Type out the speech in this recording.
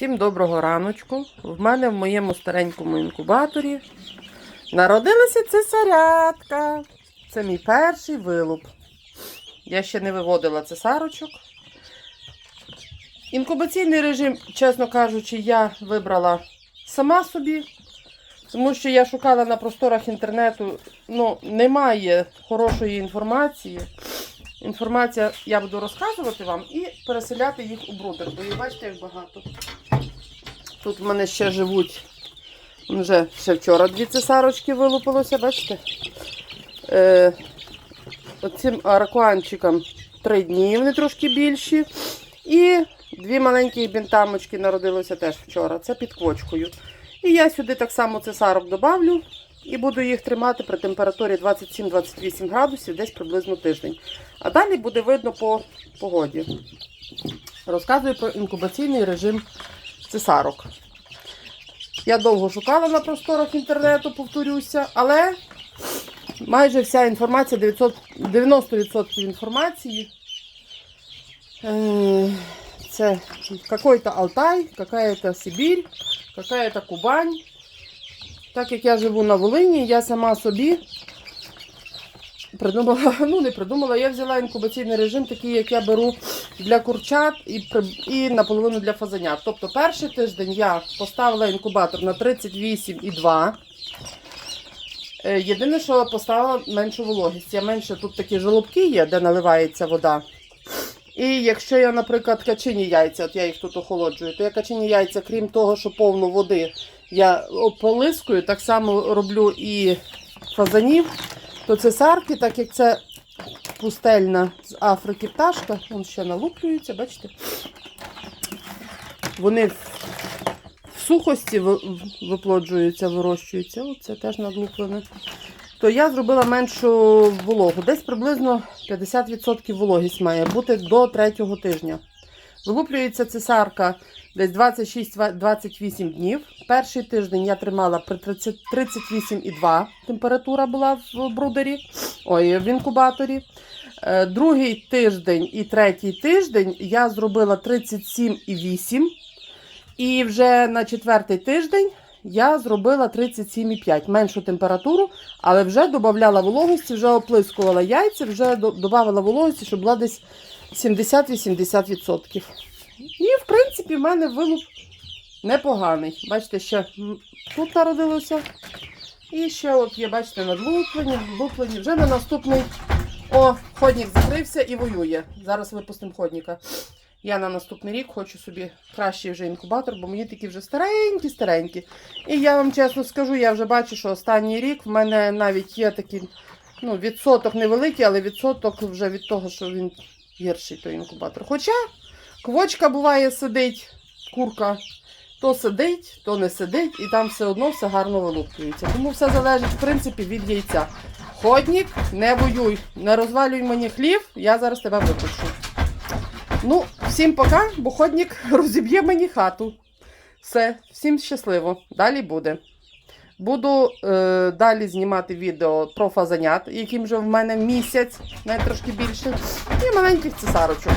Всім доброго раночку. В мене в моєму старенькому інкубаторі народилася цесарятка. Це мій перший вилуп. Я ще не виводила цесарочок. Інкубаційний режим, чесно кажучи, я вибрала сама собі, тому що я шукала на просторах інтернету, ну, немає хорошої інформації. Інформація я буду розказувати вам і переселяти їх у брудер, бо ви бачите, як багато. Тут в мене ще живуть. Вже ще вчора дві цесарочки вилупилося, бачите? Е, Оцим аракуанчикам три дні, вони трошки більші. І дві маленькі бінтамочки народилися теж вчора. Це під квочкою. І я сюди так само цесарок добавлю і буду їх тримати при температурі 27-28 градусів, десь приблизно тиждень. А далі буде видно по погоді. Розказую про інкубаційний режим цесарок. Я довго шукала на просторах інтернету, повторюся, але майже вся інформація, 900 90% інформації. е, Це какой-то Алтай, какая-то Сибір, какая-то Кубань. Так як я живу на Волині, я сама собі придумала, ну не придумала, я взяла інкубаційний режим, такий, як я беру для курчат і, і наполовину для фазанят. Тобто перший тиждень я поставила інкубатор на 38,2. Е, Єдине, що поставила меншу вологість. Я менше тут такі жолобки є, де наливається вода. І якщо я, наприклад, качині яйця, от я їх тут охолоджую, то я качині яйця, крім того, що повну води я ополискую, так само роблю і фазанів, то цесарки, так як це пустельна з Африки пташка, вон ще налуплюється, бачите? Вони в, сухості виплоджуються, вирощуються. Оце теж надлуплене. То я зробила меншу вологу. Десь приблизно 50% вологість має бути до третього тижня. Вилуплюється цесарка десь 26-28 днів. Перший тиждень я тримала при 38,2 температура була в брудері, ой, в інкубаторі. Е, Другий тиждень і третій тиждень я зробила 37,8. І вже на четвертий тиждень я зробила 37,5, меншу температуру, але вже додавала вологості, вже оплискувала яйця, вже до- додавала вологості, щоб була десь 70-80%. І, в принципі, в мене вилуп непоганий. Бачите, ще тут народилося. І ще от є, бачите, надлуплені, влуплені. Вже на наступний. О, ходник закрився і воює. Зараз випустимо ходника. Я на наступний рік хочу собі кращий вже інкубатор, бо мої такі вже старенькі-старенькі. І я вам чесно скажу, я вже бачу, що останній рік в мене навіть є такий ну, відсоток невеликий, але відсоток вже від того, що він гірший той інкубатор. Хоча квочка буває сидить, курка, то сидить, то не сидить, і там все одно все гарно вилуплюється. Тому все залежить, в принципі, від яйця. Ходнік, не воюй, не розвалюй мені хлів, я зараз тебе випущу. Ну, всім пока, бо ходнік розіб'є мені хату. Все, всім щасливо. Далі буде. Буду е, далі знімати відео про фазанят, яким вже в мене місяць, навіть трошки більше, і маленьких цесарочок.